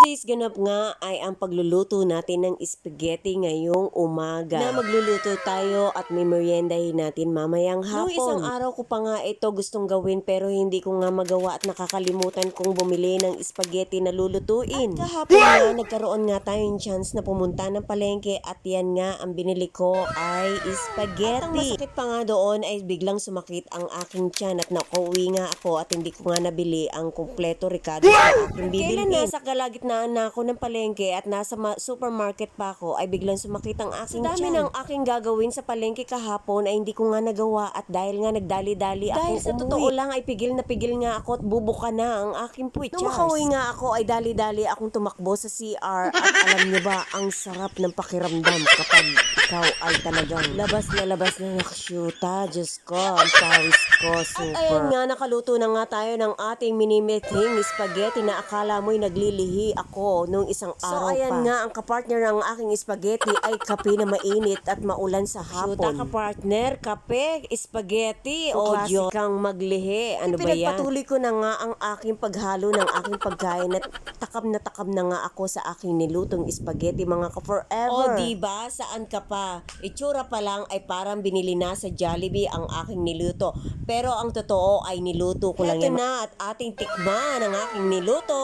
today's ganap nga ay ang pagluluto natin ng spaghetti ngayong umaga. Na magluluto tayo at may meriendahin natin mamayang hapon. Noong isang araw ko pa nga ito gustong gawin pero hindi ko nga magawa at nakakalimutan kong bumili ng spaghetti na lulutuin. At kahapon nga nagkaroon nga tayong chance na pumunta ng palengke at yan nga ang binili ko ay spaghetti. At ang masakit pa nga doon ay biglang sumakit ang aking tiyan at nakauwi nga ako at hindi ko nga nabili ang kompleto ricado sa aking bibilhin. Kailan nasa na ako ng palengke at nasa ma- supermarket pa ako ay biglang sumakit ang aking tiyan. Sa dami ng aking gagawin sa palengke kahapon ay hindi ko nga nagawa at dahil nga nagdali-dali ako Dahil sa umuwi. totoo lang ay pigil na pigil nga ako at bubuka na ang aking puwit. Nung makauwi nga ako ay dali-dali akong tumakbo sa CR at alam niyo ba ang sarap ng pakiramdam kapag ikaw ay talagang labas na labas na nakasyuta. Diyos ko, ang pawis ko, super. At ayun nga, nakaluto na nga tayo ng ating minimiting spaghetti na akala mo'y naglilihi ako nung isang araw So, ayan pa. nga, ang kapartner ng aking spaghetti ay kape na mainit at maulan sa hapon. Shoota kapartner, kape, spaghetti, o klase Diyos kang maglihi. Ano ba yan? Pinagpatuloy ko na nga ang aking paghalo ng aking pagkain at takam na takam na nga ako sa aking nilutong spaghetti mga ka-forever. O diba, saan ka pa? Itsura pa lang ay parang binili na sa Jollibee ang aking niluto. Pero ang totoo ay niluto ko lang Heto yan. na at ating tikman ang aking niluto.